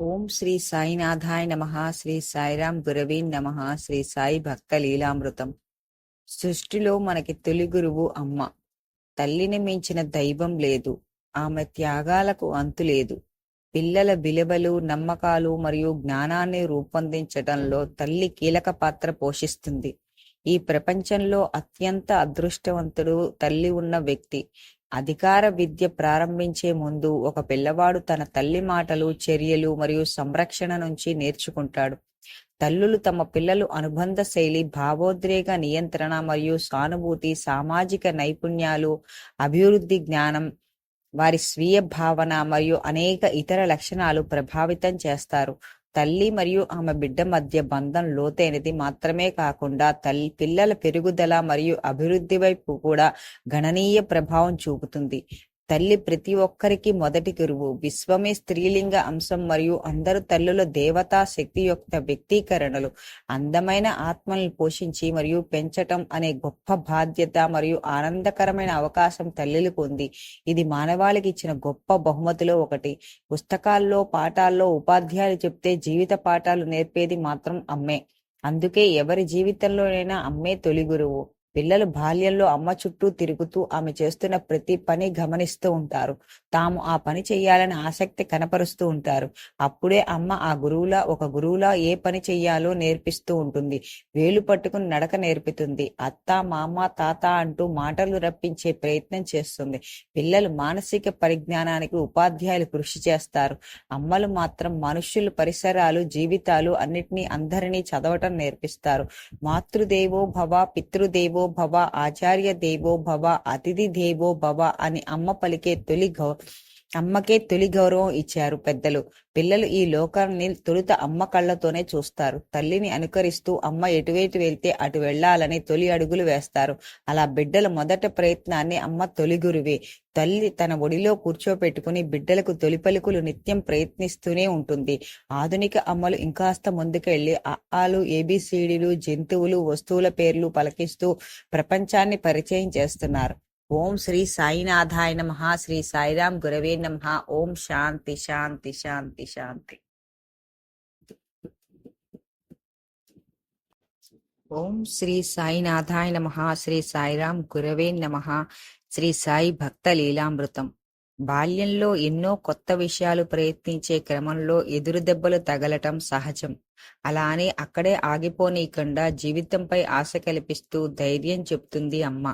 ఓం శ్రీ సాయినాథాయ నమ శ్రీ సాయిరాం గురవీ నమ శ్రీ సాయి భక్త లీలామృతం సృష్టిలో మనకి తొలి గురువు అమ్మ. తల్లిని మించిన దైవం లేదు. ఆమె త్యాగాలకు అంతు లేదు. పిల్లల విలువలు నమ్మకాలు మరియు జ్ఞానాన్ని రూపొందించడంలో తల్లి కీలక పాత్ర పోషిస్తుంది. ఈ ప్రపంచంలో అత్యంత అదృష్టవంతుడు తల్లి ఉన్న వ్యక్తి. అధికార విద్య ప్రారంభించే ముందు ఒక పిల్లవాడు తన తల్లి మాటలు చర్యలు మరియు సంరక్షణ నుంచి నేర్చుకుంటాడు. తల్లులు తమ పిల్లలు అనుబంధ శైలి భావోద్రేక నియంత్రణ మరియు సానుభూతి సామాజిక నైపుణ్యాలు అభివృద్ధి జ్ఞానం వారి స్వీయ భావన మరియు అనేక ఇతర లక్షణాలు ప్రభావితం చేస్తారు. తల్లి మరియు ఆమె బిడ్డ మధ్య బంధం లోతైనది మాత్రమే కాకుండా తల్లి పిల్లల పెరుగుదల మరియు అభివృద్ధి వైపు కూడా గణనీయ ప్రభావం చూపుతుంది. తల్లి ప్రతి ఒక్కరికి మొదటి గురువు. విశ్వమే స్త్రీలింగ అంశం మరియు అందరు తల్లుల దేవతా శక్తి యొక్క వ్యక్తీకరణలు. అందమైన ఆత్మల్ని పోషించి మరియు పెంచటం అనే గొప్ప బాధ్యత మరియు ఆనందకరమైన అవకాశం తల్లులకు ఉంది ఇది మానవాళికి ఇచ్చిన గొప్ప బహుమతిలో ఒకటి. పుస్తకాల్లో పాఠాల్లో ఉపాధ్యాయులు చెప్తే జీవిత పాఠాలు నేర్పేది మాత్రం అమ్మే. అందుకే ఎవరి జీవితంలోనైనా అమ్మే తొలి గురువు. పిల్లలు బాల్యంలో అమ్మ చుట్టూ తిరుగుతూ ఆమె చేస్తున్న ప్రతి పని గమనిస్తూ ఉంటారు. తాము ఆ పని చేయాలని ఆసక్తి కనపరుస్తూ ఉంటారు. అప్పుడే అమ్మ ఆ గురువులా ఒక గురువులా ఏ పని చెయ్యాలో నేర్పిస్తూ ఉంటుంది. వేలు పట్టుకుని నడక నేర్పుతుంది. అత్త మామ తాత అంటూ మాటలు రప్పించే ప్రయత్నం చేస్తుంది. పిల్లలు మానసిక పరిజ్ఞానానికి ఉపాధ్యాయులు కృషి చేస్తారు. అమ్మలు మాత్రం మనుష్యులు పరిసరాలు జీవితాలు అన్నిటినీ అందరినీ చదవటం నేర్పిస్తారు. మాతృదేవో భవ పితృదేవో భవ ఆచార్య దేవో భవ అతిథి దేవో భవ అని అమ్మ పలికే తొలి గౌ అమ్మకే తొలి గౌరవం ఇచ్చారు పెద్దలు. పిల్లలు ఈ లోకాన్ని తొలుత అమ్మ కళ్ళతోనే చూస్తారు. తల్లిని అనుకరిస్తూ అమ్మ ఎటువైపు వెళ్తే అటు వెళ్ళాలని తొలి అడుగులు వేస్తారు. అలా బిడ్డల మొదట ప్రయత్నాన్ని అమ్మ తొలి గురువే. తల్లి తన ఒడిలో కూర్చోపెట్టుకుని బిడ్డలకు తొలి పలుకులు నిత్యం ప్రయత్నిస్తూనే ఉంటుంది. ఆధునిక అమ్మలు ఇంకాస్త ముందుకెళ్ళి ఆలు ఏబిసిడిలు జంతువులు వస్తువుల పేర్లు పలకిస్తూ ప్రపంచాన్ని పరిచయం చేస్తున్నారు. ఓం శ్రీ సాయినాథాయ నమ శ్రీ సాయిరాం గురవే నమ. ఓం శాంతి శాంతి శాంతి శాంతి. ఓం శ్రీ సాయినాథాయ నమ శ్రీ సాయిరాం గురవే నమ. శ్రీ సాయి భక్త లీలామృతం. బాల్యంలో ఎన్నో కొత్త విషయాలు ప్రయత్నించే క్రమంలో ఎదురు దెబ్బలు తగలటం సహజం. అలానే అక్కడే ఆగిపోనీయకుండా జీవితంపై ఆశ కల్పిస్తూ ధైర్యం చెప్తుంది అమ్మ.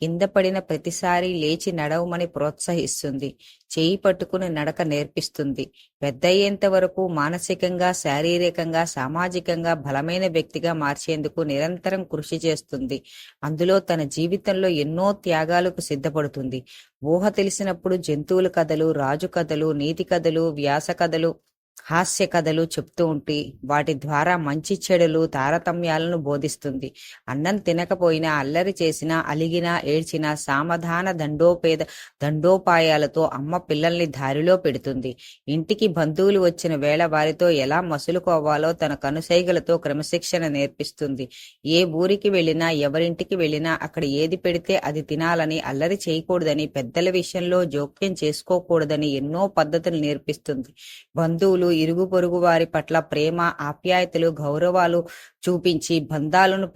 కింద పడిన ప్రతిసారి లేచి నడవమని ప్రోత్సహిస్తుంది. చేయి పట్టుకుని నడక నేర్పిస్తుంది. పెద్దయ్యేంత వరకు మానసికంగా శారీరకంగా సామాజికంగా బలమైన వ్యక్తిగా మార్చేందుకు నిరంతరం కృషి చేస్తుంది. అందులో తన జీవితంలో ఎన్నో త్యాగాలకు సిద్ధపడుతుంది. ఊహ తెలిసినప్పుడు జంతువుల కథలు రాజు కథలు నీతి కథలు వ్యాస కథలు హాస్య కథలు చెప్తూ ఉంటే వాటి ద్వారా మంచి చెడులు తారతమ్యాలను బోధిస్తుంది. అన్నం తినకపోయినా అల్లరి చేసినా అలిగినా ఏడ్చినా సామధాన దండోపేద దండోపాయాలతో అమ్మ పిల్లల్ని దారిలో పెడుతుంది. ఇంటికి బంధువులు వచ్చిన వేళ వారితో ఎలా మసులుకోవాలో తన కనుసైగలతో క్రమశిక్షణ నేర్పిస్తుంది. ఏ ఊరికి వెళ్ళినా ఎవరింటికి వెళ్ళినా అక్కడ ఏది పెడితే అది తినాలని అల్లరి చేయకూడదని పెద్దల విషయంలో జోక్యం చేసుకోకూడదని ఎన్నో పద్ధతులు నేర్పిస్తుంది. బంధువులు ఇరుగు పొరుగు వారి పట్ల ప్రేమ ఆప్యాయతలు గౌరవాలు చూపించి బంధాలను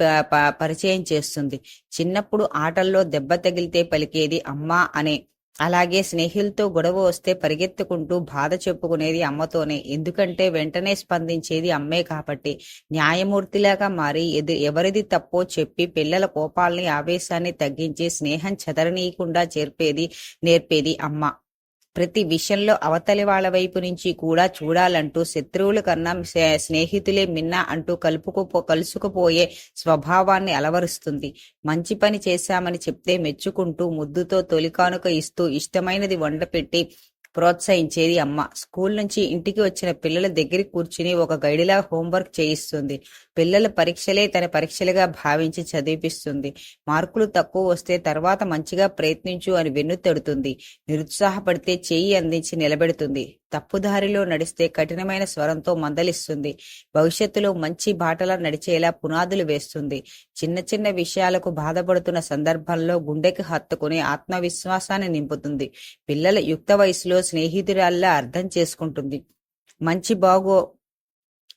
పరిచయం చేస్తుంది. చిన్నప్పుడు ఆటల్లో దెబ్బ తగిలితే పలికేది అమ్మ అనే. అలాగే స్నేహితులతో గొడవ వస్తే పరిగెత్తుకుంటూ బాధ చెప్పుకునేది అమ్మతోనే. ఎందుకంటే వెంటనే స్పందించేది అమ్మే కాబట్టి. న్యాయమూర్తిలాగా మారి ఎదు ఎవరిది తప్పో చెప్పి పిల్లల కోపాలని ఆవేశాన్ని తగ్గించి స్నేహం చెదరనీయకుండా చేర్పేది నేర్పేది అమ్మ. ప్రతి విషయంలో అవతలి వాళ్ళ వైపు నుంచి కూడా చూడాలంటూ శత్రువుల కన్నా స్నేహితులే మిన్నా అంటూ కలుపుకుపో కలుసుకుపోయే స్వభావాన్ని అలవరుస్తుంది. మంచి పని చేశామని చెప్తే మెచ్చుకుంటూ ముద్దుతో తొలికానుక ఇస్తూ ఇష్టమైనది వండపెట్టి ప్రోత్సహించేది అమ్మ. స్కూల్ నుంచి ఇంటికి వచ్చిన పిల్లల దగ్గర కూర్చుని ఒక గైడిలా హోంవర్క్ చేయిస్తుంది. పిల్లల పరీక్షలే తన పరీక్షలుగా భావించి చదివిపిస్తుంది. మార్కులు తక్కువ వస్తే తర్వాత మంచిగా ప్రయత్నించు అని వెన్నుతడుతుంది నిరుత్సాహపడితే చేయి అందించి నిలబెడుతుంది. తప్పుదారిలో నడిస్తే కఠినమైన స్వరంతో మందలిస్తుంది. భవిష్యత్తులో మంచి బాటలా నడిచేలా పునాదులు వేస్తుంది. చిన్న చిన్న విషయాలకు బాధపడుతున్న సందర్భంలో గుండెకి హత్తుకుని ఆత్మవిశ్వాసాన్ని నింపుతుంది. పిల్లల యుక్త వయసులో స్నేహితురాల్లా అర్థం చేసుకుంటుంది. మంచి బాగో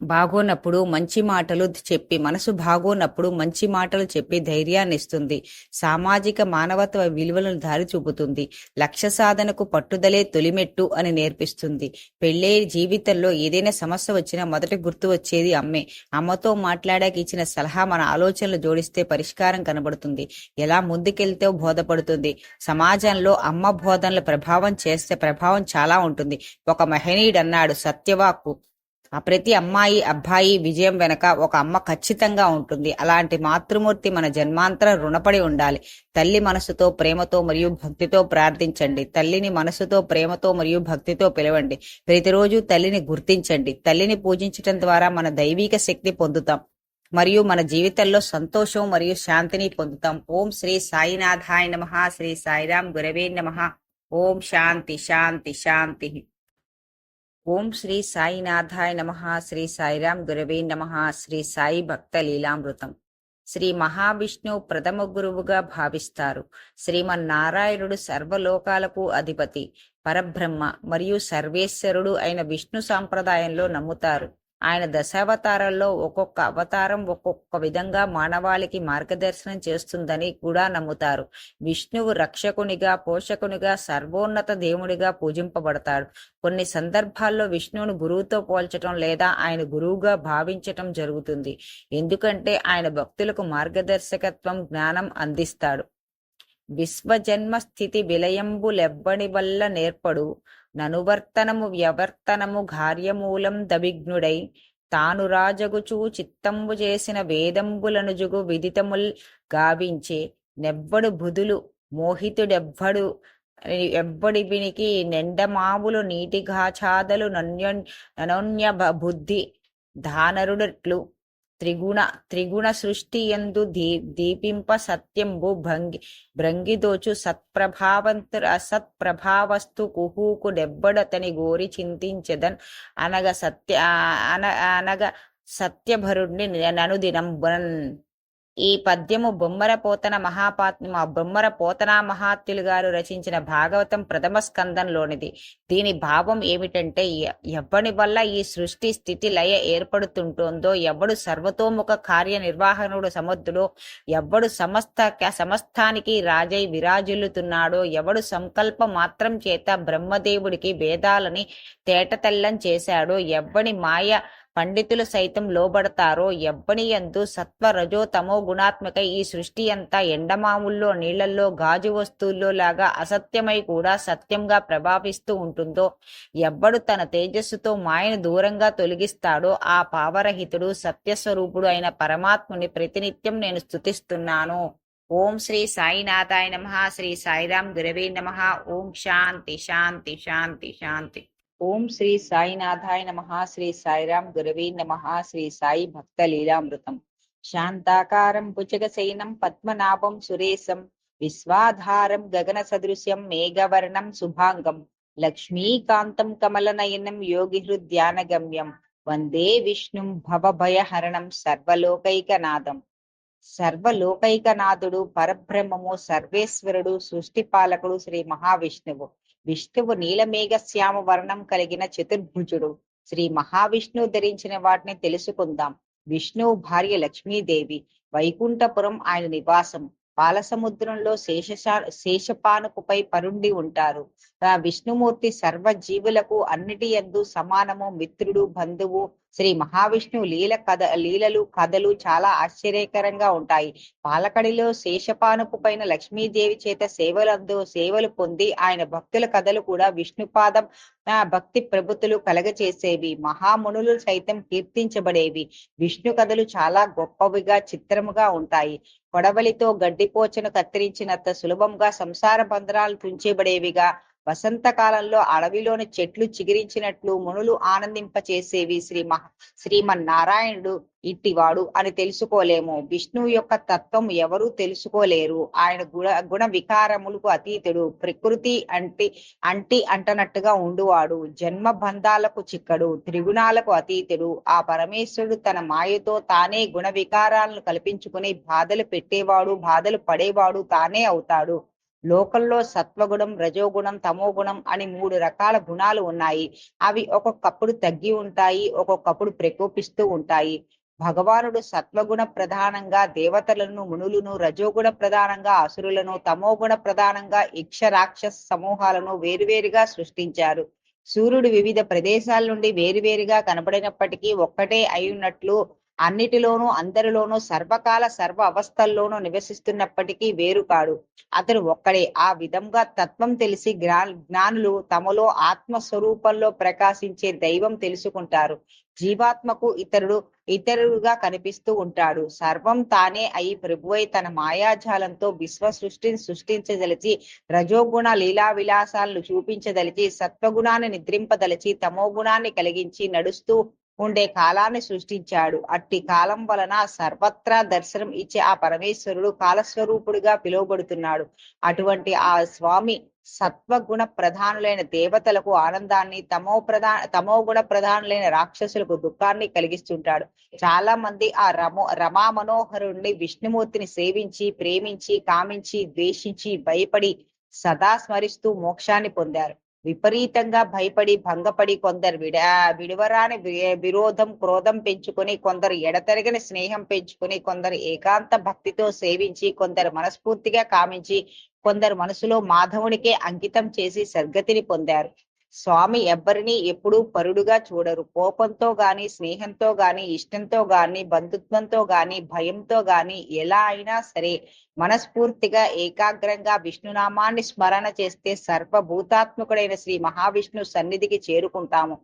బాగోనప్పుడు మంచి మాటలు చెప్పి మనసు బాగోనప్పుడు మంచి మాటలు చెప్పి ధైర్యాన్ని ఇస్తుంది. సామాజిక మానవత్వ విలువలను దారి చూపుతుంది. లక్ష్య సాధనకు పట్టుదలే తొలిమెట్టు అని నేర్పిస్తుంది. పెళ్ళే జీవితంలో ఏదైనా సమస్య వచ్చినా మొదట గుర్తు వచ్చేది అమ్మే. అమ్మతో మాట్లాడాక ఇచ్చిన సలహా మన ఆలోచనలు జోడిస్తే పరిష్కారం కనబడుతుంది. ఎలా ముందుకెళ్తే బోధపడుతుంది. సమాజంలో అమ్మ బోధనల ప్రభావం చేస్తే ప్రభావం చాలా ఉంటుంది. ఒక మహనీయుడు అన్నాడు సత్యవాకు ఆ ప్రతి అమ్మాయి అబ్బాయి విజయం వెనక ఒక అమ్మ ఖచ్చితంగా ఉంటుంది. అలాంటి మాతృమూర్తి మన జన్మాంతర రుణపడి ఉండాలి. తల్లి మనసుతో ప్రేమతో మరియు భక్తితో ప్రార్థించండి. తల్లిని మనసుతో ప్రేమతో మరియు భక్తితో పిలవండి. ప్రతిరోజు తల్లిని గుర్తించండి. తల్లిని పూజించటం ద్వారా మన దైవిక శక్తి పొందుతాం మరియు మన జీవితంలో సంతోషం మరియు శాంతిని పొందుతాం. ఓం శ్రీ సాయినాథాయ నమ. శ్రీ సాయిరాం గురవే నమ. ఓం శాంతి శాంతి శాంతి. ఓం శ్రీ సాయినాథాయ నమ శ్రీ సాయిరాం గురవే నమ శ్రీ సాయి భక్త లీలామృతం. శ్రీ మహావిష్ణువు ప్రథమ గురువుగా భావిస్తారు. శ్రీమన్నారాయణుడు సర్వలోకాలకు అధిపతి పరబ్రహ్మ మరియు సర్వేశ్వరుడు అయిన విష్ణు సాంప్రదాయంలో నమ్ముతారు. ఆయన దశావతారాల్లో ఒక్కొక్క అవతారం ఒక్కొక్క విధంగా మానవాళికి మార్గదర్శనం చేస్తుందని కూడా నమ్ముతారు. విష్ణువు రక్షకునిగా పోషకునిగా సర్వోన్నత దేవుడిగా పూజింపబడతాడు. కొన్ని సందర్భాల్లో విష్ణువును గురువుతో పోల్చటం లేదా ఆయన గురువుగా భావించటం జరుగుతుంది. ఎందుకంటే ఆయన భక్తులకు మార్గదర్శకత్వం జ్ఞానం అందిస్తాడు. విశ్వజన్మ స్థితి విలయంబులెవ్వని వల్ల నేర్పడు. ననువర్తనము వ్యవర్తనము కార్యమూలం దవిఘ్నుడై. తాను రాజగుచూ చిత్తంబు చేసిన వేదంబులను జుగు విదితముల్ గావించే. నెవ్వడు బుధులు మోహితుడెవ్వడు ఎవ్వడి వినికి నెండమావులు నీటిఘాఛాదలు నన్య ననోన్య బుద్ధి దానరుడట్లు త్రిగుణ త్రిగుణ సృష్టి ఎందు దీ దీపింప సత్యంబు భంగి భ్రంగిదోచు సత్ప్రభావంతు అసత్ప్రభావస్తు కుహూకు డెబ్బడతని గోరి చింతించదన్ అనగ సత్య అన అనగ సత్యభరుణ్ణి ననుదినం ఈ పద్యము బొమ్మర పోతన మహాపాత్మ బొమ్మర పోతన మహాత్యులు గారు రచించిన భాగవతం ప్రథమ స్కందంలోనిది. దీని భావం ఏమిటంటే ఎవ్వని వల్ల ఈ సృష్టి స్థితి లయ ఏర్పడుతుంటోందో ఎవడు సర్వతోముఖ కార్యనిర్వాహనుడు సముద్రుడో ఎవడు సమస్త సమస్తానికి రాజై విరాజిల్లుతున్నాడో ఎవడు సంకల్ప మాత్రం చేత బ్రహ్మదేవుడికి వేదాలని తేటతెల్లం చేశాడో ఎవ్వని మాయ పండితులు సైతం లోబడతారో ఎవ్వనియందు సత్వ రజో తమో గుణాత్మక ఈ సృష్టి అంతా ఎండమాముల్లో నీళ్ళల్లో గాజు వస్తువుల్లో లాగా అసత్యమై కూడా సత్యంగా ప్రభావిస్తూ ఉంటుందో ఎవ్వడు తన తేజస్సుతో మాయను దూరంగా తొలగిస్తాడో ఆ పావరహితుడు సత్యస్వరూపుడు అయిన పరమాత్ముని ప్రతినిత్యం నేను స్థుతిస్తున్నాను ఓం శ్రీ సాయినాథాయ నమ శ్రీ సాయిరాం గురవే నమ. ఓం శాంతి శాంతి శాంతి శాంతి. ఓం శ్రీ సాయినాథాయ నమ శ్రీ సాయిరాం గురవే నమ శ్రీ సాయి భక్త లీలామృతం శాంతాకారం భుజగశయనం పద్మనాభం సురేశం విశ్వాధారం గగన సదృశ్యం మేఘవర్ణం శుభాంగం లక్ష్మీకాంతం కమలనయనం యోగిహృద్యానగమ్యం వందే విష్ణుం భవభయహరణం సర్వలోకైకనాథం. సర్వలోకైకనాథుడు పరబ్రహ్మము సర్వేశ్వరుడు సృష్టిపాలకుడు శ్రీ మహావిష్ణువు. విష్ణువు నీలమేఘ శ్యామ వర్ణం కలిగిన చతుర్భుజుడు. శ్రీ మహావిష్ణువు ధరించిన వాటిని తెలుసుకుందాం. విష్ణువు భార్య లక్ష్మీదేవి. వైకుంఠపురం ఆయన నివాసం. పాలసముద్రంలో శేషశా శేషపానుకుపై పరుండి ఉంటారు. ఆ విష్ణుమూర్తి సర్వ జీవులకు అన్నిటి ఎందు సమానము మిత్రుడు బంధువు శ్రీ మహావిష్ణువు లీల కథ లీలలు కథలు చాలా ఆశ్చర్యకరంగా ఉంటాయి. పాలకడిలో శేషపానుపు పైన లక్ష్మీదేవి చేత సేవలందు సేవలు పొంది ఆయన భక్తుల కథలు కూడా విష్ణుపాదం ఆ భక్తి ప్రభుతులు కలగచేసేవి. మహామునులు సైతం కీర్తించబడేవి. విష్ణు కథలు చాలా గొప్పవిగా చిత్రముగా ఉంటాయి. కొడవలితో గడ్డిపోచను కత్తిరించినంత సులభంగా సంసార బంధనాలు తుంచేబడేవిగా వసంతకాలంలో అడవిలోని చెట్లు చిగిరించినట్లు మునులు ఆనందింపచేసేవి శ్రీ మహ శ్రీమన్నారాయణుడు ఇట్టివాడు అని తెలుసుకోలేము. విష్ణువు యొక్క తత్వం ఎవరూ తెలుసుకోలేరు. ఆయన గుణ గుణ వికారములకు అతీతుడు. ప్రకృతి అంటి అంటి అంటనట్టుగా ఉండువాడు. జన్మ బంధాలకు చిక్కడు. త్రిగుణాలకు అతీతుడు. ఆ పరమేశ్వరుడు తన మాయతో తానే గుణ వికారాలను కల్పించుకుని బాధలు పెట్టేవాడు బాధలు పడేవాడు తానే అవుతాడు. లోకంలో సత్వగుణం రజోగుణం తమోగుణం అని మూడు రకాల గుణాలు ఉన్నాయి. అవి ఒక్కొక్కప్పుడు తగ్గి ఉంటాయి ఒక్కొక్కప్పుడు ప్రకోపిస్తూ ఉంటాయి. భగవానుడు సత్వగుణ ప్రధానంగా దేవతలను మునులను రజోగుణ ప్రధానంగా అసురులను తమోగుణ ప్రధానంగా ఇక్ష రాక్షస సమూహాలను వేరువేరుగా సృష్టించారు. సూర్యుడు వివిధ ప్రదేశాల నుండి వేరువేరుగా కనబడినప్పటికీ ఒక్కటే అయినట్లు అన్నిటిలోనూ అందరిలోనూ సర్వకాల సర్వ అవస్థల్లోనూ నివసిస్తున్నప్పటికీ వేరు కాడు. అతను ఒక్కడే. ఆ విధంగా తత్వం తెలిసి జ్ఞా జ్ఞానులు తమలో ఆత్మ స్వరూపంలో ప్రకాశించే దైవం తెలుసుకుంటారు. జీవాత్మకు ఇతరుడు ఇతరుడుగా కనిపిస్తూ ఉంటాడు. సర్వం తానే అయి ప్రభువై తన మాయాజాలంతో విశ్వ సృష్టిని సృష్టించదలిచి రజోగుణ లీలా విలాసాలను చూపించదలిచి సత్వగుణాన్ని నిద్రింపదలిచి తమో గుణాన్ని కలిగించి నడుస్తూ ఉండే కాలాన్ని సృష్టించాడు. అట్టి కాలం వలన సర్వత్రా దర్శనం ఇచ్చే ఆ పరమేశ్వరుడు కాలస్వరూపుడిగా పిలువబడుతున్నాడు. అటువంటి ఆ స్వామి సత్వగుణ ప్రధానులైన దేవతలకు ఆనందాన్ని తమో ప్రధా తమో గుణ ప్రధానులైన రాక్షసులకు దుఃఖాన్ని కలిగిస్తుంటాడు. చాలా మంది ఆ రమో రమా మనోహరుణ్ణి విష్ణుమూర్తిని సేవించి ప్రేమించి కామించి ద్వేషించి భయపడి సదా స్మరిస్తూ మోక్షాన్ని పొందారు. విపరీతంగా భయపడి భంగపడి కొందరు విడ విడువరాని విరోధం క్రోధం పెంచుకొని కొందరు ఎడతెరగని స్నేహం పెంచుకొని కొందరు ఏకాంత భక్తితో సేవించి కొందరు మనస్ఫూర్తిగా కామించి కొందరు మనసులో మాధవునికే అంకితం చేసి సద్గతిని పొందారు. స్వామి ఎవ్వరిని ఎప్పుడూ పరుడుగా చూడరు. కోపంతో గాని స్నేహంతో గాని ఇష్టంతో గాని బంధుత్వంతో గాని భయంతో గాని ఎలా అయినా సరే మనస్ఫూర్తిగా ఏకాగ్రంగా విష్ణునామాన్ని స్మరణ చేస్తే సర్వభూతాత్మకుడైన శ్రీ మహావిష్ణు సన్నిధికి చేరుకుంటాము.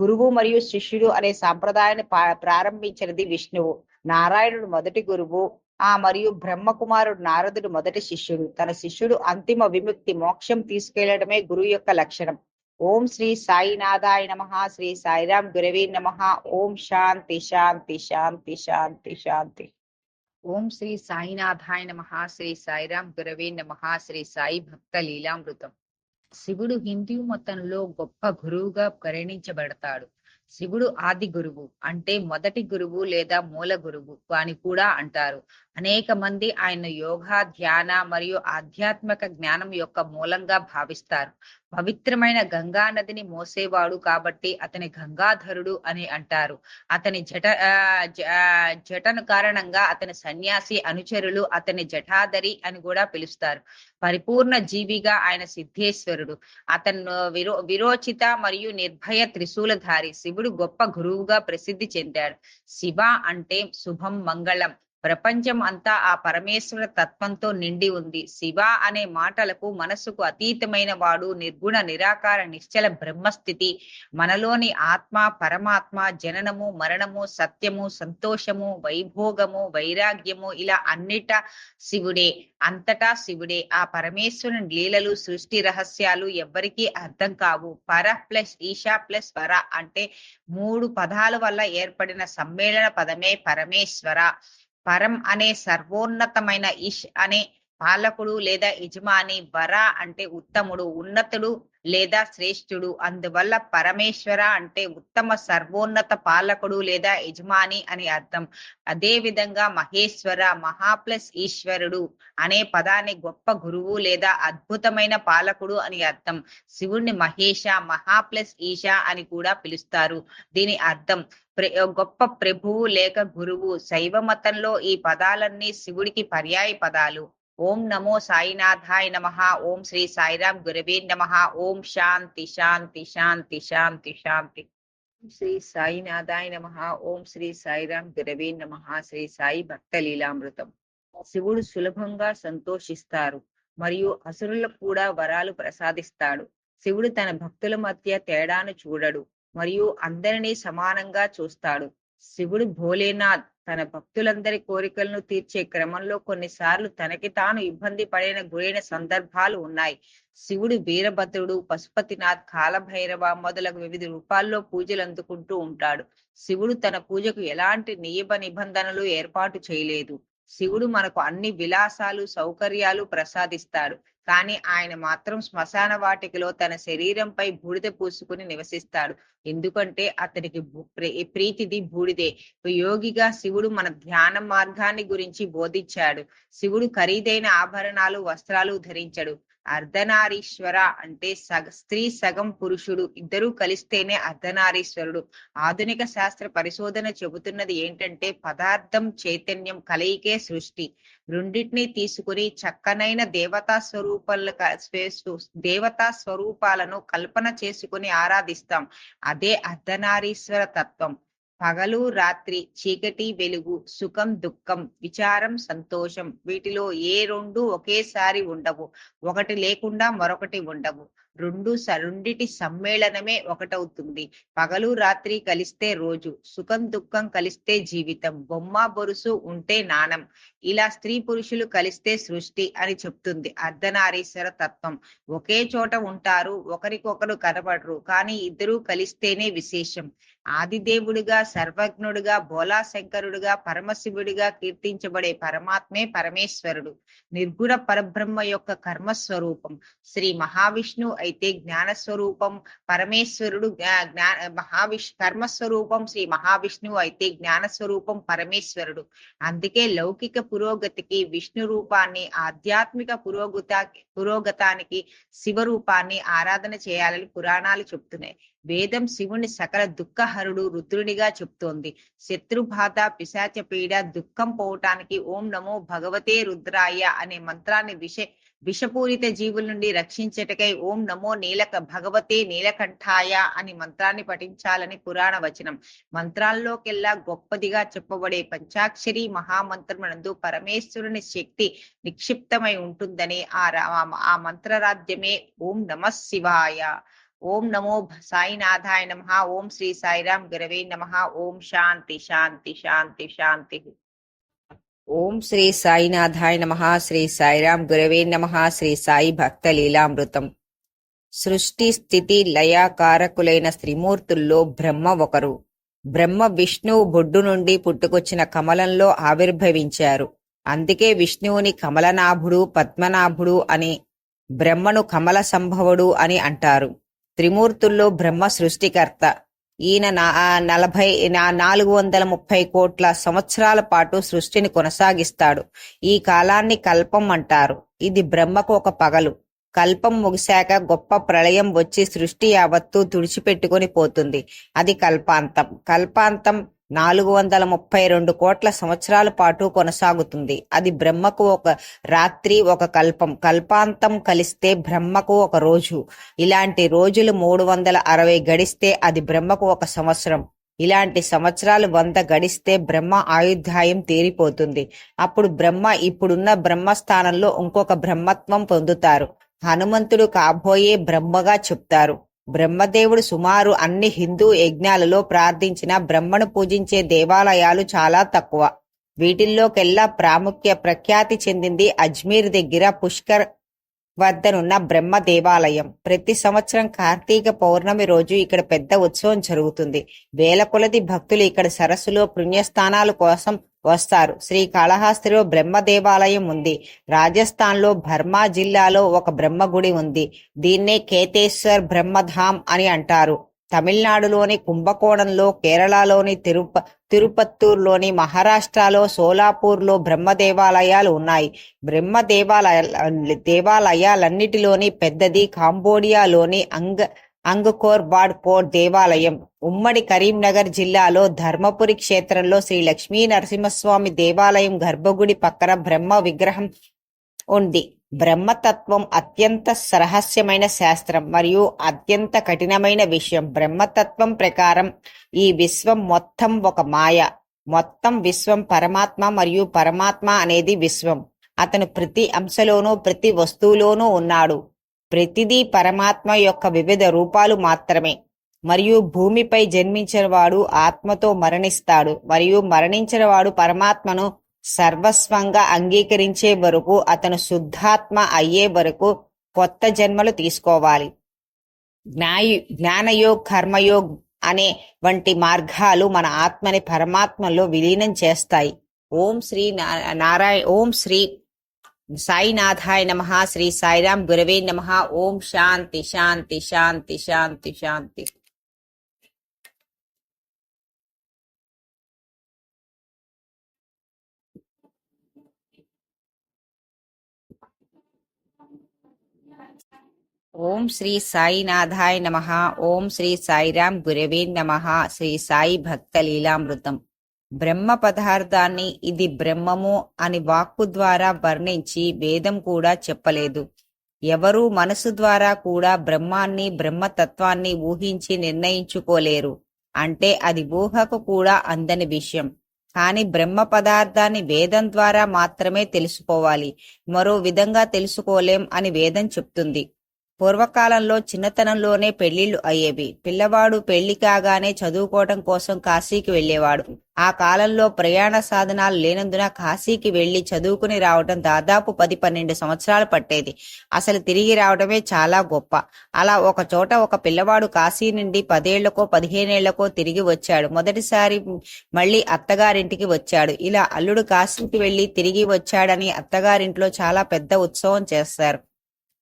గురువు మరియు శిష్యుడు అనే సాంప్రదాయాన్ని పా- ప్రారంభించినది విష్ణువు. నారాయణుడు మొదటి గురువు. ఆ మరియు బ్రహ్మకుమారుడు నారదుడు మొదటి శిష్యుడు. తన శిష్యుడు అంతిమ విముక్తి మోక్షం తీసుకెళ్ళడమే గురువు యొక్క లక్షణం. ఓం శ్రీ సాయినాథాయ నమ శ్రీ సాయిరామ్ గురవే నమ. ఓం శాంతి శాంతి శాంతి శాంతి శాంతి. ఓం శ్రీ సాయినాథాయ నమ శ్రీ సాయిరామ్ గురవే నమ శ్రీ సాయి భక్త లీలామృతం. శివుడు హిందూ మతంలో గొప్ప గురువుగా పరిగణించబడతాడు శివుడు ఆది గురువు అంటే మొదటి గురువు లేదా మూల గురువు అని కూడా అంటారు. అనేక మంది ఆయన యోగా ధ్యాన మరియు ఆధ్యాత్మిక జ్ఞానం యొక్క మూలంగా భావిస్తారు. పవిత్రమైన గంగా నదిని మోసేవాడు కాబట్టి అతని గంగాధరుడు అని అంటారు. అతని జట జ- జటను కారణంగా అతని సన్యాసి అనుచరులు అతని జటాధరి అని కూడా పిలుస్తారు. పరిపూర్ణ జీవిగా ఆయన సిద్ధేశ్వరుడు. అతను విరో విరోచిత మరియు నిర్భయ త్రిశూలధారి. శివుడు గొప్ప గురువుగా ప్రసిద్ధి చెందాడు. శివ అంటే శుభం మంగళం. ప్రపంచం అంతా ఆ పరమేశ్వర తత్వంతో నిండి ఉంది. శివ అనే మాటలకు మనసుకు అతీతమైన వాడు నిర్గుణ నిరాకార నిశ్చల బ్రహ్మస్థితి. మనలోని ఆత్మ పరమాత్మ జననము మరణము సత్యము సంతోషము వైభోగము వైరాగ్యము ఇలా అన్నిట శివుడే అంతటా శివుడే. ఆ పరమేశ్వరుని లీలలు సృష్టి రహస్యాలు ఎవ్వరికీ అర్థం కావు. పర ప్లస్ ఈశా ప్లస్ వర అంటే మూడు పదాల వల్ల ఏర్పడిన సమ్మేళన పదమే పరమేశ్వర. పరం అనే సర్వోన్నతమైన ఇష్ అనే పాలకుడు లేదా యజమాని వర అంటే ఉత్తముడు ఉన్నతుడు లేదా శ్రేష్ఠుడు. అందువల్ల పరమేశ్వర అంటే ఉత్తమ సర్వోన్నత పాలకుడు లేదా యజమాని అని అర్థం. అదే విధంగా మహేశ్వర మహా ప్లస్ ఈశ్వరుడు అనే పదాన్ని గొప్ప గురువు లేదా అద్భుతమైన పాలకుడు అని అర్థం. శివుణ్ణి మహేష మహా ప్లస్ ఈశ అని కూడా పిలుస్తారు. దీని అర్థం ప్ర- గొప్ప ప్రభువు లేక గురువు శైవ మతంలో ఈ పదాలన్నీ శివుడికి పర్యాయ పదాలు. ఓం నమో సాయినాథాయ నమ. ఓం శ్రీ సాయిరామ్ గురవే నమ. ఓం శాంతి శాంతి శాంతి శాంతి శాంతి. శ్రీ సాయినాథాయ నమ. ఓం శ్రీ సాయిరామ్ గురవే నమ. శ్రీ సాయి భక్త లీలామృతం. శివుడు సులభంగా సంతోషిస్తారు మరియు అసురులకు కూడా వరాలు ప్రసాదిస్తాడు. శివుడు తన భక్తుల మధ్య తేడాను చూడడు మరియు అందరినీ సమానంగా చూస్తాడు. శివుడు భోలేనాథ్ తన భక్తులందరి కోరికలను తీర్చే క్రమంలో కొన్నిసార్లు తనకి తాను ఇబ్బంది పడిన గురైన సందర్భాలు ఉన్నాయి. శివుడు వీరభద్రుడు పశుపతినాథ్ కాలభైరవ మొదలగు వివిధ రూపాల్లో పూజలు అందుకుంటూ ఉంటాడు. శివుడు తన పూజకు ఎలాంటి నియమ నిబంధనలు ఏర్పాటు చేయలేదు. శివుడు మనకు అన్ని విలాసాలు సౌకర్యాలు ప్రసాదిస్తాడు. కానీ ఆయన మాత్రం శ్మశాన వాటికలో తన శరీరంపై బూడిద పూసుకుని నివసిస్తాడు. ఎందుకంటే అతనికి ప్రీతిది బూడిదే. యోగిగా శివుడు మన ధ్యాన మార్గాన్ని గురించి బోధించాడు. శివుడు ఖరీదైన ఆభరణాలు వస్త్రాలు ధరించడు. అర్ధనారీశ్వర అంటే సగ స్త్రీ సగం పురుషుడు. ఇద్దరూ కలిస్తేనే అర్ధనారీశ్వరుడు. ఆధునిక శాస్త్ర పరిశోధన చెబుతున్నది ఏంటంటే పదార్థం చైతన్యం కలయికే సృష్టి. రెండింటినీ తీసుకుని చక్కనైన దేవతా స్వరూపాల దేవతా స్వరూపాలను కల్పన చేసుకుని ఆరాధిస్తాం. అదే అర్ధనారీశ్వర తత్వం. పగలు రాత్రి చీకటి వెలుగు సుఖం దుఃఖం విచారం సంతోషం వీటిలో ఏ రెండు ఒకేసారి ఉండవు. ఒకటి లేకుండా మరొకటి ఉండవు. రెండు సరుండిటి సమ్మేళనమే ఒకటవుతుంది. పగలు రాత్రి కలిస్తే రోజు సుఖం దుఃఖం కలిస్తే జీవితం బొమ్మ బొరుసు ఉంటే నాణం. ఇలా స్త్రీ పురుషులు కలిస్తే సృష్టి అని చెప్తుంది అర్ధనారీశ్వర తత్వం. ఒకే చోట ఉంటారు ఒకరికొకరు కనబడరు కానీ ఇద్దరూ కలిస్తేనే విశేషం. ఆదిదేవుడిగా సర్వజ్ఞుడుగా బోలాశంకరుడుగా పరమశివుడిగా కీర్తించబడే పరమాత్మే పరమేశ్వరుడు. నిర్గుణ పరబ్రహ్మ యొక్క కర్మస్వరూపం. శ్రీ మహావిష్ణు అయితే జ్ఞానస్వరూపం పరమేశ్వరుడు జ్ఞా- మహావిష్ కర్మస్వరూపం శ్రీ మహావిష్ణువు అయితే జ్ఞాన స్వరూపం పరమేశ్వరుడు. అందుకే లౌకిక పురోగతికి విష్ణు రూపాన్ని ఆధ్యాత్మిక పురోగత పురోగతానికి శివ రూపాన్ని ఆరాధన చేయాలని పురాణాలు చెప్తున్నాయి. వేదం శివుని సకల దుఃఖహరుడు రుద్రునిగా చెప్తోంది. శత్రుబాధ పిశాచ పీడ దుఃఖం పోవటానికి ఓం నమో భగవతే రుద్రాయ అనే మంత్రాన్ని విష విషపూరిత జీవుల నుండి రక్షించటకై ఓం నమో నీలక భగవతే నీలకంఠాయ అని మంత్రాన్ని పఠించాలని పురాణ వచనం. మంత్రాల్లోకెల్లా గొప్పదిగా చెప్పబడే పంచాక్షరి మహామంత్రమునందు పరమేశ్వరుని శక్తి నిక్షిప్తమై ఉంటుందని ఆ ఆ- ఆ మంత్రరాజ్యమే ఓం నమ శివాయ. ఓం నమో సాయినాథాయ నమ ఓం శ్రీ సాయిరాం గురవే నమ ఓం శాంతి శాంతి శాంతి శాంతి. ఓం శ్రీ సాయినాథాయ నమ శ్రీ సాయిరాం గురవే నమ శ్రీ సాయి భక్త లీలామృతం. సృష్టి స్థితి లయాకారకులైన త్రిమూర్తుల్లో బ్రహ్మ ఒకరు. బ్రహ్మ విష్ణువు బొడ్డు నుండి పుట్టుకొచ్చిన కమలంలో ఆవిర్భవించారు. అందుకే విష్ణువుని కమలనాభుడు పద్మనాభుడు అని బ్రహ్మను కమల సంభవుడు అని అంటారు. త్రిమూర్తుల్లో బ్రహ్మ సృష్టికర్త. ఈయన నలభై నాలుగు వందల ముప్పై కోట్ల సంవత్సరాల పాటు సృష్టిని కొనసాగిస్తాడు. ఈ కాలాన్ని కల్పం అంటారు. ఇది బ్రహ్మకు ఒక పగలు. కల్పం ముగిశాక గొప్ప ప్రళయం వచ్చి సృష్టి యావత్తు తుడిచిపెట్టుకొని పోతుంది. అది కల్పాంతం. కల్పాంతం నాలుగు వందల ముప్పై రెండు కోట్ల సంవత్సరాల పాటు కొనసాగుతుంది. అది బ్రహ్మకు ఒక రాత్రి ఒక కల్పం. కల్పాంతం కలిస్తే బ్రహ్మకు ఒక రోజు. ఇలాంటి రోజులు మూడు వందల అరవై గడిస్తే అది బ్రహ్మకు ఒక సంవత్సరం. ఇలాంటి సంవత్సరాలు వంద గడిస్తే బ్రహ్మ ఆయుధ్యాయం తీరిపోతుంది. అప్పుడు బ్రహ్మ ఇప్పుడున్న బ్రహ్మస్థానంలో ఇంకొక బ్రహ్మత్వం పొందుతారు. హనుమంతుడు కాబోయే బ్రహ్మగా చెప్తారు. బ్రహ్మదేవుడు సుమారు అన్ని హిందూ యజ్ఞాలలో ప్రార్థించిన బ్రహ్మను పూజించే దేవాలయాలు చాలా తక్కువ. వీటిల్లోకెల్లా ప్రాముఖ్య ప్రఖ్యాతి చెందింది అజ్మీర్ దగ్గర పుష్కర్ వద్దనున్న బ్రహ్మ దేవాలయం. ప్రతి సంవత్సరం కార్తీక పౌర్ణమి రోజు ఇక్కడ పెద్ద ఉత్సవం జరుగుతుంది. వేల కొలది భక్తులు ఇక్కడ సరస్సులో పుణ్యస్థానాల కోసం వస్తారు. శ్రీకాళహస్తిలో బ్రహ్మ దేవాలయం ఉంది. రాజస్థాన్లో బర్మా జిల్లాలో ఒక బ్రహ్మ గుడి ఉంది. దీన్నే కేతేశ్వర్ బ్రహ్మధామ్ అని అంటారు. తమిళనాడులోని కుంభకోణంలో కేరళలోని తిరుప తిరుపత్తూరులోని మహారాష్ట్రలో సోలాపూర్లో బ్రహ్మ దేవాలయాలు ఉన్నాయి. బ్రహ్మ దేవాలయ దేవాలయాలన్నిటిలోని పెద్దది కాంబోడియాలోని అంగ అంగకోర్ బాడ్కోర్ దేవాలయం. ఉమ్మడి కరీంనగర్ జిల్లాలో ధర్మపురి క్షేత్రంలో శ్రీ లక్ష్మీ నరసింహస్వామి దేవాలయం గర్భగుడి పక్కన బ్రహ్మ విగ్రహం ఉంది. బ్రహ్మతత్వం అత్యంత రహస్యమైన శాస్త్రం మరియు అత్యంత కఠినమైన విషయం. బ్రహ్మతత్వం ప్రకారం ఈ విశ్వం మొత్తం ఒక మాయ. మొత్తం విశ్వం పరమాత్మ మరియు పరమాత్మ అనేది విశ్వం. అతను ప్రతి అంశలోనూ ప్రతి వస్తువులోనూ ఉన్నాడు. ప్రతిదీ పరమాత్మ యొక్క వివిధ రూపాలు మాత్రమే. మరియు భూమిపై జన్మించిన వాడు ఆత్మతో మరణిస్తాడు మరియు మరణించిన వాడు పరమాత్మను సర్వస్వంగా అంగీకరించే వరకు అతను శుద్ధాత్మ అయ్యే వరకు కొత్త జన్మలు తీసుకోవాలి. జ్ఞాయు జ్ఞానయోగ్ కర్మయోగ్ అనే వంటి మార్గాలు మన ఆత్మని పరమాత్మలో విలీనం చేస్తాయి. ఓం శ్రీ నా- నారాయణ ఓం శ్రీ సాయినాథాయ నమ శ్రీ సాయిరాం గురవే నమ. ఓం శాంతి శాంతి శాంతి శాంతి శాంతి. ఓం శ్రీ సాయినాథాయ నమ. ఓం శ్రీ సాయిరాం గురవే నమ. శ్రీ సాయి భక్త లీలామృతం. బ్రహ్మ పదార్థాన్ని ఇది బ్రహ్మము అని వాక్కు ద్వారా వర్ణించి వేదం కూడా చెప్పలేదు. ఎవరు మనసు ద్వారా కూడా బ్రహ్మాన్ని బ్రహ్మతత్వాన్ని ఊహించి నిర్ణయించుకోలేరు. అంటే అది ఊహకు కూడా అందని విషయం. కాని బ్రహ్మ పదార్థాన్ని వేదం ద్వారా మాత్రమే తెలుసుకోవాలి. మరో విధంగా తెలుసుకోలేం అని వేదం చెప్తుంది. పూర్వకాలంలో చిన్నతనంలోనే పెళ్ళిళ్ళు అయ్యేవి. పిల్లవాడు పెళ్ళి కాగానే చదువుకోవటం కోసం కాశీకి వెళ్ళేవాడు ఆ కాలంలో ప్రయాణ సాధనాలు లేనందున కాశీకి వెళ్ళి చదువుకుని రావటం దాదాపు పది పన్నెండు సంవత్సరాలు పట్టేది. అసలు తిరిగి రావడమే చాలా గొప్ప. అలా ఒక చోట ఒక పిల్లవాడు కాశీ నుండి పదేళ్ళకో పదిహేనేళ్ళకో తిరిగి వచ్చాడు. మొదటిసారి మళ్ళీ అత్తగారింటికి వచ్చాడు. ఇలా అల్లుడు కాశీకి వెళ్ళి తిరిగి వచ్చాడని అత్తగారింట్లో చాలా పెద్ద ఉత్సవం చేస్తారు.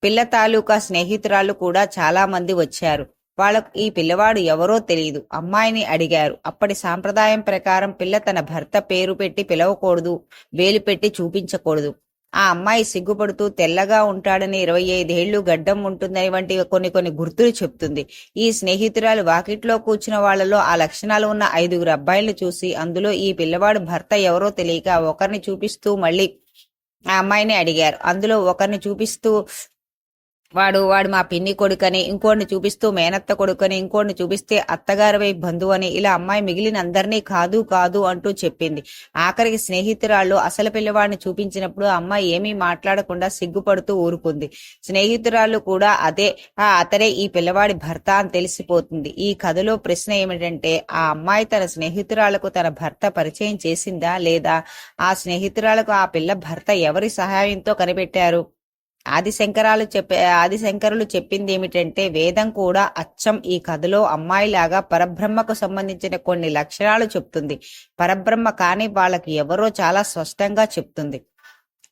పిల్ల తాలూకా స్నేహితురాలు కూడా చాలా మంది వచ్చారు. వాళ్ళకు ఈ పిల్లవాడు ఎవరో తెలియదు అమ్మాయిని అడిగారు. అప్పటి సాంప్రదాయం ప్రకారం పిల్ల తన భర్త పేరు పెట్టి పిలవకూడదు వేలు పెట్టి చూపించకూడదు. ఆ అమ్మాయి సిగ్గుపడుతూ తెల్లగా ఉంటాడని ఇరవై ఐదేళ్ళు గడ్డం ఉంటుందని వంటి కొన్ని కొన్ని గుర్తులు చెప్తుంది. ఈ స్నేహితురాలు వాకిట్లో కూర్చున్న వాళ్ళలో ఆ లక్షణాలు ఉన్న ఐదుగురు అబ్బాయిలను చూసి అందులో ఈ పిల్లవాడు భర్త ఎవరో తెలియక ఒకరిని చూపిస్తూ మళ్ళీ ఆ అమ్మాయిని అడిగారు. అందులో ఒకరిని చూపిస్తూ వాడు వాడు మా పిన్ని కొడుకని ఇంకోడిని చూపిస్తూ మేనత్త కొడుకని ఇంకోడిని చూపిస్తే అత్తగారి వైపు బంధువు అని ఇలా అమ్మాయి మిగిలిన అందరినీ కాదు కాదు అంటూ చెప్పింది. ఆఖరికి స్నేహితురాళ్ళు అసలు పిల్లవాడిని చూపించినప్పుడు అమ్మాయి ఏమీ మాట్లాడకుండా సిగ్గుపడుతూ ఊరుకుంది. స్నేహితురాళ్ళు కూడా అదే ఆ అతడే ఈ పిల్లవాడి భర్త అని తెలిసిపోతుంది. ఈ కథలో ప్రశ్న ఏమిటంటే ఆ అమ్మాయి తన స్నేహితురాలకు తన భర్త పరిచయం చేసిందా లేదా? ఆ స్నేహితురాలకు ఆ పిల్ల భర్త ఎవరి సహాయంతో కనిపెట్టారు? ఆదిశంకరాలు చెప్పే ఆదిశంకరులు చెప్పింది ఏమిటంటే వేదం కూడా అచ్చం ఈ కథలో అమ్మాయిలాగా పరబ్రహ్మకు సంబంధించిన కొన్ని లక్షణాలు చెప్తుంది. పరబ్రహ్మ కాని వాళ్ళకి ఎవరో చాలా స్పష్టంగా చెప్తుంది.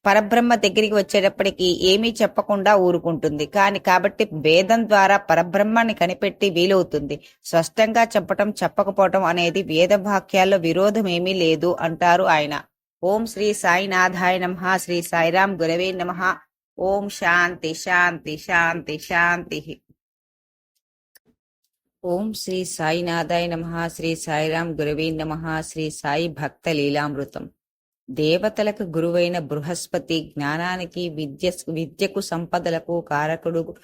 పరబ్రహ్మ దగ్గరికి వచ్చేటప్పటికి ఏమీ చెప్పకుండా ఊరుకుంటుంది. కాని కాబట్టి వేదం ద్వారా పరబ్రహ్మాన్ని కనిపెట్టి వీలవుతుంది. స్పష్టంగా చెప్పటం చెప్పకపోవటం అనేది వేద వాక్యాల్లో విరోధం ఏమీ లేదు అంటారు ఆయన. ఓం శ్రీ సాయినాథాయ నమ శ్రీ సాయిరాం గురవే నమ. ఓం శాంతి శాంతి శాంతి శాంతి. ఓం శ్రీ సాయినాథాయ నమ శ్రీ సాయిరాం గురవే నమ శ్రీ సాయి భక్త లీలామృతం. దేవతలకు గురువైన బృహస్పతి జ్ఞానానికి విద్య విద్యకు సంపదలకు కారకుడు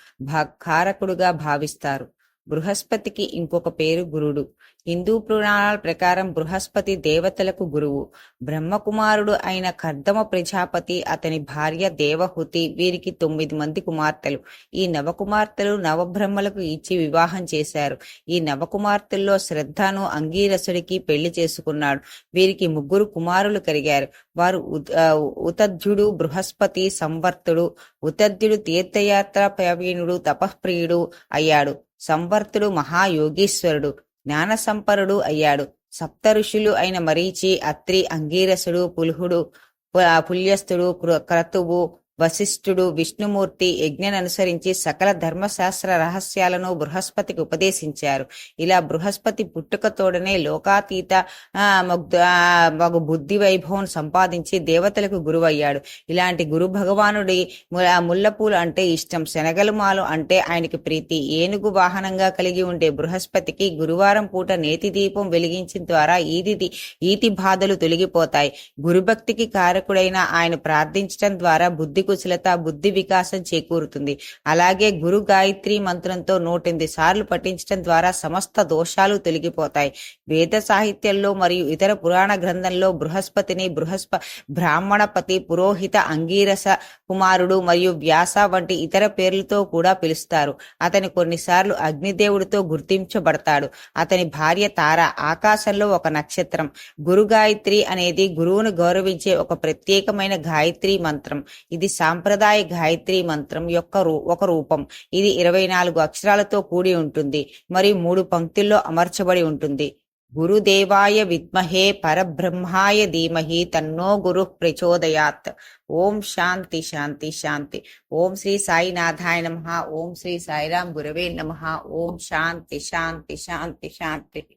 కారకుడుగా భావిస్తారు. బృహస్పతికి ఇంకొక పేరు గురుడు. హిందూ పురాణాల ప్రకారం బృహస్పతి దేవతలకు గురువు. బ్రహ్మకుమారుడు అయిన కర్దమ ప్రజాపతి అతని భార్య దేవహుతి వీరికి తొమ్మిది మంది కుమార్తెలు. ఈ నవకుమార్తెలు నవబ్రహ్మలకు ఇచ్చి వివాహం చేశారు. ఈ నవకుమార్తెల్లో శ్రద్ధను అంగీరసుడికి పెళ్ళి చేసుకున్నాడు. వీరికి ముగ్గురు కుమారులు కలిగారు. వారు ఉతధ్యుడు బృహస్పతి సంవర్తుడు ఉతధ్యుడు తీర్థయాత్ర ప్రవీణుడు తపఃప్రియుడు అయ్యాడు. సంవర్తుడు మహాయోగీశ్వరుడు. జ్ఞాన సంపరుడు అయ్యాడు. సప్త ఋషులు అయిన మరీచి అత్రి అంగీరసుడు పులుహుడు పు- పుల్యస్తుడు క్ర- క్రతువు వశిష్ఠుడు విష్ణుమూర్తి యజ్ఞను అనుసరించి సకల ధర్మశాస్త్ర రహస్యాలను బృహస్పతికి ఉపదేశించారు. ఇలా బృహస్పతి పుట్టుకతోడనే లోకాతీత మగు బుద్ధి వైభవం సంపాదించి దేవతలకు గురువయ్యాడు. ఇలాంటి గురు భగవానుడి ముల్లపూలు అంటే ఇష్టం. శనగలుమాలు అంటే ఆయనకి ప్రీతి. ఏనుగు వాహనంగా కలిగి ఉండే బృహస్పతికి గురువారం పూట నేతి దీపం వెలిగించిన ద్వారా ఈది ఈతి బాధలు తొలగిపోతాయి. గురుభక్తికి కారకుడైన ఆయన ప్రార్థించడం ద్వారా బుద్ధి కుశలత బుద్ధి వికాసం చేకూరుతుంది. అలాగే గురు గాయత్రి మంత్రంతో నూటెనిమిది సార్లు పఠించడం ద్వారా సమస్త దోషాలు తొలగిపోతాయి. వేద సాహిత్యంలో మరియు ఇతర పురాణ గ్రంథంలో బృహస్పతిని బృహస్ప బ్రాహ్మణపతి పురోహిత అంగీరస కుమారుడు మరియు వ్యాస వంటి ఇతర పేర్లతో కూడా పిలుస్తారు. అతని కొన్నిసార్లు అగ్నిదేవుడితో గుర్తించబడతాడు. అతని భార్య తార ఆకాశంలో ఒక నక్షత్రం. గురు గాయత్రి అనేది గురువును గౌరవించే ఒక ప్రత్యేకమైన గాయత్రి మంత్రం. ఇది సాంప్రదాయ గాయత్రి మంత్రం యొక్క రూ- ఒక రూపం. ఇది ఇరవై నాలుగు అక్షరాలతో కూడి ఉంటుంది. మరియు మూడు పంక్తుల్లో అమర్చబడి ఉంటుంది. గురుదేవాయ విద్మహే పరబ్రహ్మాయ ధీమహి తన్నో గురు ప్రచోదయాత్. ఓం శాంతి శాంతి శాంతి. ఓం శ్రీ సాయినాథాయ నమ. ఓం శ్రీ సాయిరాం గురవే నమ. ఓం శాంతి శాంతి శాంతి శాంతి.